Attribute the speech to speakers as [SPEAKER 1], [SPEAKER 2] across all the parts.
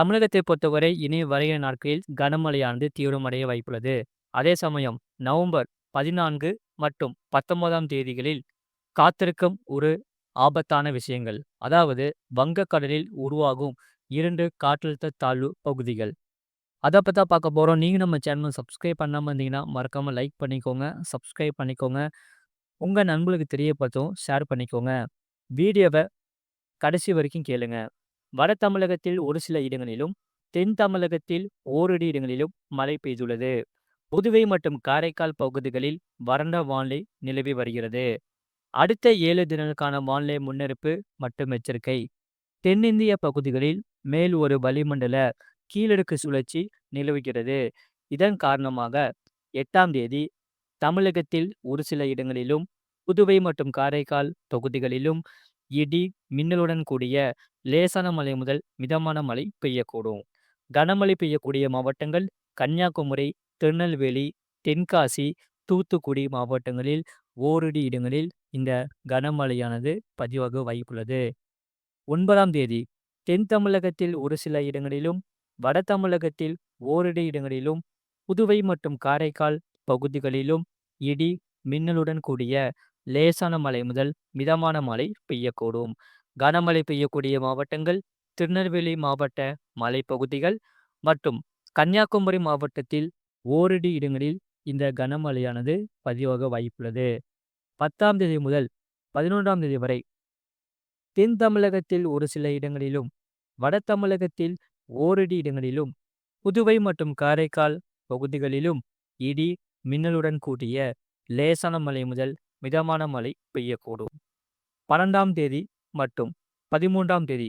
[SPEAKER 1] தமிழகத்தை பொறுத்தவரை இனி வரைய நாட்களில் கனமழையானது தீவிரமடைய வாய்ப்புள்ளது. அதே சமயம் நவம்பர் பதினான்கு மற்றும் பத்தொன்பதாம் தேதிகளில் காத்திருக்கும் ஒரு ஆபத்தான விஷயங்கள். அதாவது வங்கக்கடலில் உருவாகும் இரண்டு காற்றழுத்த தாழ்வு பகுதிகள். அதை பற்றி பார்க்க போகிறோம் நீங்கள் நம்ம சேனல் சப்ஸ்கிரைப் பண்ணாமல் இருந்தீங்கன்னா, மறக்காமல் லைக் பண்ணிக்கோங்க. சப்ஸ்கிரைப் பண்ணிக்கோங்க. உங்கள் நண்பர்களுக்கு தெரியப்படுத்தவும் ஷேர் பண்ணிக்கோங்க. வீடியோவை கடைசி வரைக்கும் கேளுங்கள் வட தமிழகத்தில் ஒரு சில இடங்களிலும், தென் தமிழகத்தில் ஓரிரு இடங்களிலும் மழை பெய்துள்ளது. புதுவை மற்றும் காரைக்கால் பகுதிகளில் வறண்ட வானிலை நிலவி வருகிறது. அடுத்த ஏழு தினங்களுக்கான வானிலை முன்னெடுப்பு மற்றும் எச்சரிக்கை. தென்னிந்திய பகுதிகளில் மேல் ஒரு வளிமண்டல கீழடுக்கு சுழற்சி நிலவுகிறது. இதன் காரணமாக எட்டாம் தேதி தமிழகத்தில் ஒரு சில இடங்களிலும், புதுவை மற்றும் காரைக்கால் தொகுதிகளிலும் இடி, மின்னலுடன் கூடிய லேசான மழை முதல் மிதமான மழை பெய்யக்கூடும். கனமழை பெய்யக்கூடிய மாவட்டங்கள் கன்னியாகுமரி, திருநெல்வேலி, தென்காசி, தூத்துக்குடி மாவட்டங்களில் ஓரிரு இடங்களில் இந்த கனமழையானது பதிவாக வாய்ப்புள்ளது. ஒன்பதாம் தேதி தென் தமிழகத்தில் ஒரு சில இடங்களிலும், வட தமிழகத்தில் ஓரிரு இடங்களிலும், புதுவை மற்றும் காரைக்கால் பகுதிகளிலும் இடி, மின்னலுடன் கூடிய லேசான மழை முதல் மிதமான மழை பெய்யக்கூடும். கனமழை பெய்யக்கூடிய மாவட்டங்கள் திருநெல்வேலி மாவட்ட மலைப்பகுதிகள் மற்றும் கன்னியாகுமரி மாவட்டத்தில் ஓரிரு இடங்களில் இந்த கனமழையானது பதிவாக வாய்ப்புள்ளது. பத்தாம் தேதி முதல் பதினொன்றாம் தேதி வரை தென் தமிழகத்தில் ஒரு சில இடங்களிலும், வட தமிழகத்தில் ஓரிரு இடங்களிலும், புதுவை மற்றும் காரைக்கால் பகுதிகளிலும் இடி, மின்னலுடன் கூடிய லேசான மழை முதல் மிதமான மழை பெய்யக்கூடும். பன்னெண்டாம் தேதி மற்றும் பதிமூன்றாம் தேதி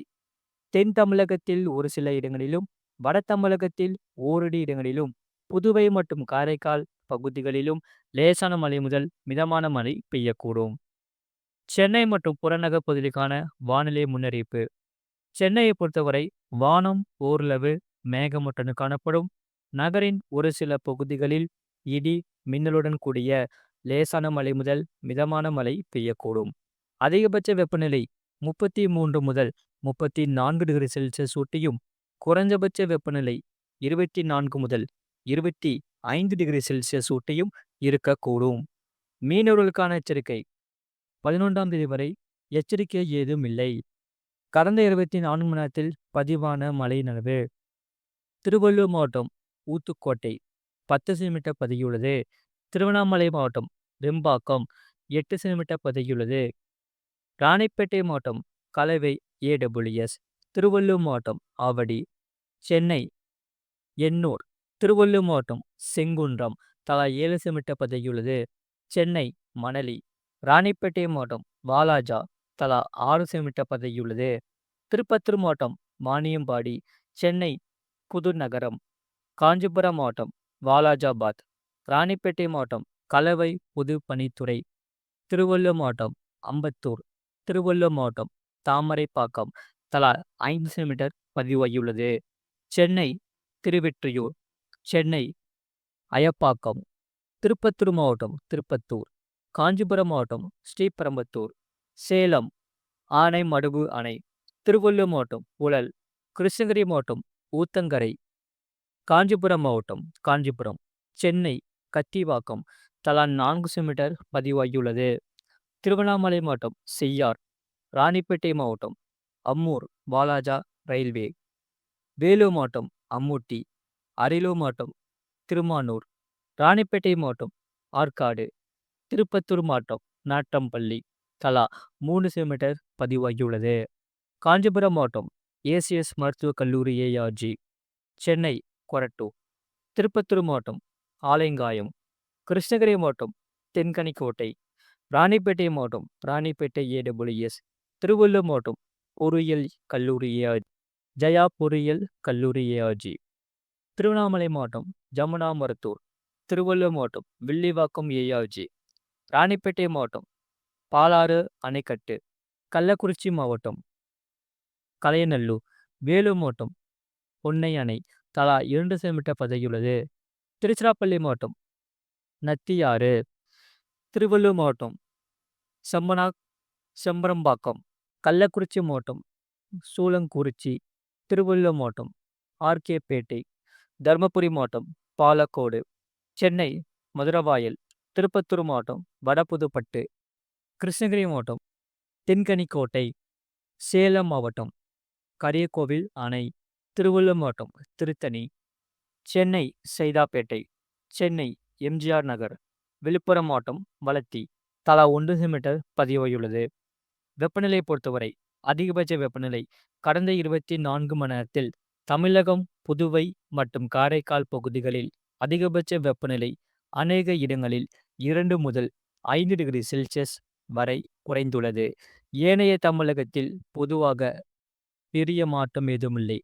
[SPEAKER 1] தென் தமிழகத்தில் ஒரு சில இடங்களிலும், வட தமிழகத்தில் ஓரிரு இடங்களிலும், புதுவை மற்றும் காரைக்கால் பகுதிகளிலும் லேசான மழை முதல் மிதமான மழை பெய்யக்கூடும். சென்னை மற்றும் புறநகர் பகுதிகளுக்கான வானிலை முன்னறிவிப்பு. சென்னையை பொறுத்தவரை வானம் ஓரளவு மேகமூட்டத்துடன் காணப்படும். நகரின் ஒரு சில பகுதிகளில் இடி, மின்னலுடன் கூடிய லேசான மழை முதல் மிதமான மழை பெய்யக்கூடும். அதிகபட்ச வெப்பநிலை முப்பத்தி மூன்று முதல் முப்பத்தி நான்கு டிகிரி செல்சியஸ் ஊட்டியும், குறைஞ்சபட்ச வெப்பநிலை இருபத்தி நான்கு முதல் இருபத்தி ஐந்து டிகிரி செல்சியஸ் ஊட்டியும் இருக்கக்கூடும். மீனவர்களுக்கான எச்சரிக்கை பதினொன்றாம் தேதி வரை எச்சரிக்கை ஏதும் இல்லை. கடந்த இருபத்தி நான்கு மணி நேரத்தில் பதிவான மழை அளவு திருவள்ளூர் மாவட்டம் ஊத்துக்கோட்டை பத்து சென்டிமீட்டர் பதியுள்ளது திருவண்ணாமலை மாவட்டம் வெம்பாக்கம் எட்டு சென்டிமீட்டர் பதகியுள்ளது ராணிப்பேட்டை மாவட்டம் கலவை ஏ.டபிள்யூ.எஸ். திருவள்ளூர் மாவட்டம் ஆவடி, சென்னை எண்ணூர், திருவள்ளூர் மாவட்டம் செங்குன்றம் தலா ஏழு சென்டிமீட்டர் பதிவாகியுள்ளது. சென்னை மணலி, ராணிப்பேட்டை மாவட்டம் வாலாஜா தலா ஆறு சென்டிமீட்டர் பதகியுள்ளது திருப்பத்தூர் மாவட்டம் மானியம்பாடி சென்னை புதுநகரம், காஞ்சிபுரம் மாவட்டம் வாலாஜாபாத், ராணிப்பேட்டை மாவட்டம் கலவை பொது பணித்துறை திருவள்ளூர் மாவட்டம் அம்பத்தூர், திருவள்ளூர் மாவட்டம் தாமரைப்பாக்கம் தலா ஐந்து சென்டிமீட்டர் பதிவாகியுள்ளது. சென்னை திருவெற்றியூர், சென்னை அயப்பாக்கம், திருப்பத்தூர் மாவட்டம் திருப்பத்தூர், காஞ்சிபுரம் மாவட்டம் ஸ்ரீபெரம்பத்தூர் சேலம் ஆனை மடுகு அணை, திருவள்ளூர் மாவட்டம் உழல் கிருஷ்ணகிரி மாவட்டம் ஊத்தங்கரை, காஞ்சிபுரம் மாவட்டம் காஞ்சிபுரம், சென்னை கத்திவாக்கம் தலா நான்கு சென்டிமீட்டர் பதிவாகியுள்ளது. திருவண்ணாமலை மாவட்டம் செய்யார், ராணிப்பேட்டை மாவட்டம் அம்மூர் பாலாஜா ரயில்வே, வேலூர் மாவட்டம் அம்மூட்டி, அரியலூர் மாவட்டம் திருமானூர், ராணிப்பேட்டை மாவட்டம் ஆற்காடு, திருப்பத்தூர் மாவட்டம் நாட்டம்பள்ளி தலா மூணு சென்டிமீட்டர் பதிவாகியுள்ளது. காஞ்சிபுரம் மாவட்டம் ஏசிஎஸ் மருத்துவக் கல்லூரி ஏஆர்ஜி, சென்னை கொரட்டூர், திருப்பத்தூர் மாவட்டம் ஆலங்காயம், கிருஷ்ணகிரி மாவட்டம் தென்கனிக்கோட்டை, ராணிப்பேட்டை மாவட்டம் ராணிப்பேட்டை ஏ.டபிள்யூ.எஸ். திருவள்ளூர் மாவட்டம் பொறியியல் கல்லூரி ஏஆர்ஜி, ஜயா பொறியியல் கல்லூரி ஏஆர்ஜி, திருவண்ணாமலை மாவட்டம் ஜமுனாமரத்தூர், திருவள்ளூர் மாவட்டம் வில்லிவாக்கம் ஏஆர்ஜி, ராணிப்பேட்டை மாவட்டம் பாலாறு அணைக்கட்டு, கள்ளக்குறிச்சி மாவட்டம் கலையநல்லூர், வேலூர் மாவட்டம் பொன்னை அணை தலா இரண்டு சென்டிமீட்டர் பதவியுள்ளது திருச்சிராப்பள்ளி மாவட்டம் நத்தியாறு, திருவள்ளூர் மாவட்டம் செம்பனா செம்பரம்பாக்கம், கள்ளக்குறிச்சி மாவட்டம் சூளங்குறிச்சி, திருவள்ளூர் மாவட்டம் ஆர்கேபேட்டை தர்மபுரி மாவட்டம் பாலக்கோடு சென்னை மதுரவாயல் திருப்பத்தூர் மாவட்டம் வடபுதுப்பட்டு கிருஷ்ணகிரி மாவட்டம் தென்கனிக்கோட்டை சேலம் மாவட்டம் கரியக்கோவில் அணை திருவள்ளூர் மாவட்டம் திருத்தணி. சென்னை சைதாப்பேட்டை சென்னை எம்ஜிஆர் நகர் விழுப்புரம் மாவட்டம் வளத்தி தலா ஒன்று மீட்டர் பதிவாகியுள்ளது வெப்பநிலை பொறுத்தவரை அதிகபட்ச வெப்பநிலை கடந்த இருபத்தி நான்கு மணி நேரத்தில் தமிழகம் புதுவை மற்றும் காரைக்கால் பகுதிகளில் அதிகபட்ச வெப்பநிலை அநேக இடங்களில் இரண்டு முதல் ஐந்து டிகிரி செல்சியஸ் வரை குறைந்துள்ளது. ஏனைய தமிழகத்தில் பொதுவாக பெரிய மாற்றம் ஏதுமில்லை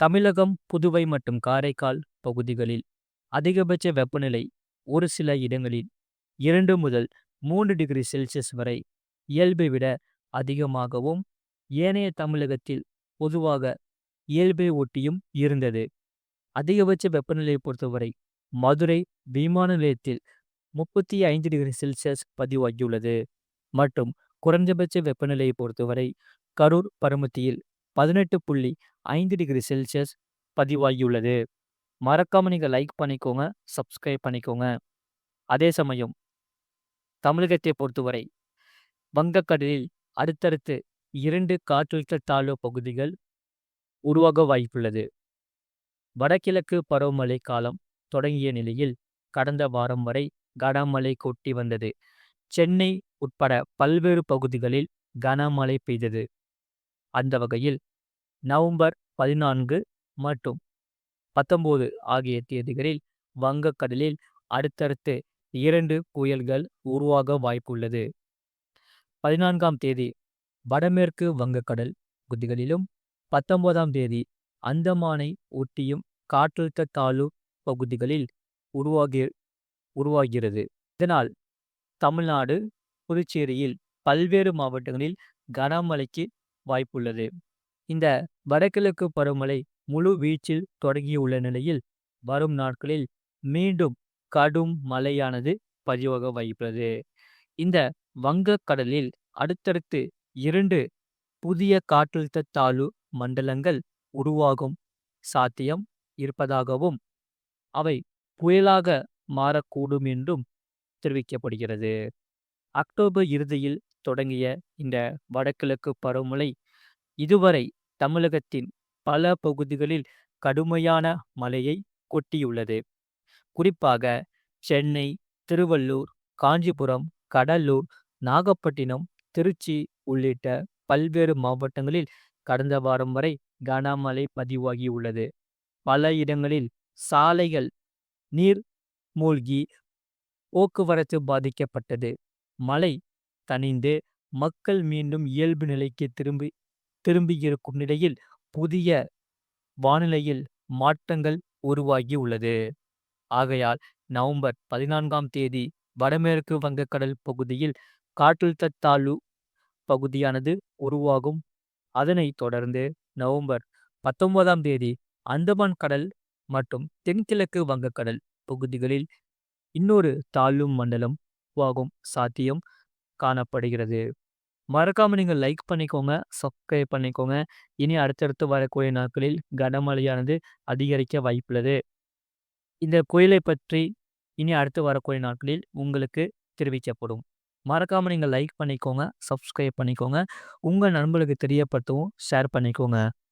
[SPEAKER 1] தமிழகம் புதுவை மற்றும் காரைக்கால் பகுதிகளில் அதிகபட்ச வெப்பநிலை ஒரு சில இடங்களில் இரண்டு முதல் மூன்று டிகிரி செல்சியஸ் வரை இயல்பை விட அதிகமாகவும் ஏனைய தமிழகத்தில் பொதுவாக இயல்பை ஒட்டியும் இருந்தது. அதிகபட்ச வெப்பநிலையை பொறுத்தவரை மதுரை விமான நிலையத்தில் முப்பத்தி ஐந்து டிகிரி செல்சியஸ் பதிவாகியுள்ளது. மற்றும் குறைந்தபட்ச வெப்பநிலையை பொறுத்தவரை கரூர் பரமத்தியில் பதினெட்டு புள்ளி ஐந்து டிகிரி செல்சியஸ் பதிவாகியுள்ளது. மறக்காமல் நீங்கள் லைக் பண்ணிக்கோங்க சப்ஸ்கிரைப் பண்ணிக்கோங்க. அதே சமயம் தமிழகத்தை பொறுத்தவரை வங்கக்கடலில் அடுத்தடுத்து இரண்டு காற்றழுத்த தாழ்வு பகுதிகள் உருவாக வாய்ப்புள்ளது. வடகிழக்கு பருவமழை காலம் தொடங்கிய நிலையில் கடந்த வாரம் வரை கனமழை கொட்டி வந்தது. சென்னை உட்பட பல்வேறு பகுதிகளில் கனமழை பெய்தது. அந்த வகையில் நவம்பர் பதினான்கு மற்றும் பத்தொன்பது ஆகிய தேதிகளில் வங்கக்கடலில் அடுத்தடுத்து இரண்டு புயல்கள் உருவாக வாய்ப்புள்ளது. பதினான்காம் தேதி வடமேற்கு வங்கக்கடல் பகுதிகளிலும் பத்தொன்பதாம் தேதி அந்தமானை ஒட்டியும் காற்றழுத்த தாழ்வு பகுதிகளில் உருவாகி உருவாகிறது. இதனால் தமிழ்நாடு புதுச்சேரியில் பல்வேறு மாவட்டங்களில் கனமழைக்கு வாய்ப்புள்ளது. இந்த வடகிழக்கு பருவமழை முழு வீச்சில் தொடங்கியுள்ள நிலையில் வரும் நாட்களில் மீண்டும் கடும் மழையானது பதிவாக வாய்ப்புள்ளது. இந்த வங்கக்கடலில் அடுத்தடுத்து இரண்டு புதிய காற்றழுத்த தாழ்வு மண்டலங்கள் உருவாகும் சாத்தியம் இருப்பதாகவும் அவை புயலாக மாறக்கூடும் என்றும் தெரிவிக்கப்படுகிறது. அக்டோபர் இறுதியில் தொடங்கிய இந்த வடகிழக்கு பருவமழை இதுவரை தமிழகத்தின் பல பகுதிகளில் கடுமையான மழையை கொட்டியுள்ளது. குறிப்பாக சென்னை திருவள்ளூர் காஞ்சிபுரம் கடலூர் நாகப்பட்டினம் திருச்சி உள்ளிட்ட பல்வேறு மாவட்டங்களில் கடந்த வாரம் வரை கனமழை பதிவாகியுள்ளது. பல இடங்களில் சாலைகள் நீர் மூழ்கி போக்குவரத்து பாதிக்கப்பட்டது. மழை தணிந்து மக்கள் மீண்டும் இயல்பு நிலைக்கு திரும்பி திரும்பியிருக்கும் நிலையில் புதிய வானிலையில் மாற்றங்கள் உருவாகி உள்ளது ஆகையால் நவம்பர் பதினான்காம் தேதி வடமேற்கு வங்கக்கடல் பகுதியில் காற்றழுத்த தாழ்வு பகுதியானது உருவாகும். அதனைத் தொடர்ந்து நவம்பர் பத்தொன்பதாம் தேதி அந்தமான் கடல் மற்றும் தென்கிழக்கு வங்கக்கடல் பகுதிகளில் இன்னொரு தாழ்வு மண்டலம் உருவாகும் சாத்தியம் காணப்படுகிறது. மறக்காம நீங்க லைக் பண்ணிக்கோங்க சப்ஸ்கிரைப் பண்ணிக்கோங்க. இனி அடுத்தடுத்து வரக்கூடிய நாட்களில் கனமழையானது அதிகரிக்க வாய்ப்புள்ளது. இந்த கோயிலை பற்றி இனி அடுத்து வரக்கூடிய நாட்களில் உங்களுக்கு தெரிவிக்கப்படும். மறக்காம நீங்க லைக் பண்ணிக்கோங்க சப்ஸ்கிரைப் பண்ணிக்கோங்க. உங்க நண்பர்களுக்கு தெரியப்படுத்தவும் ஷேர் பண்ணிக்கோங்க.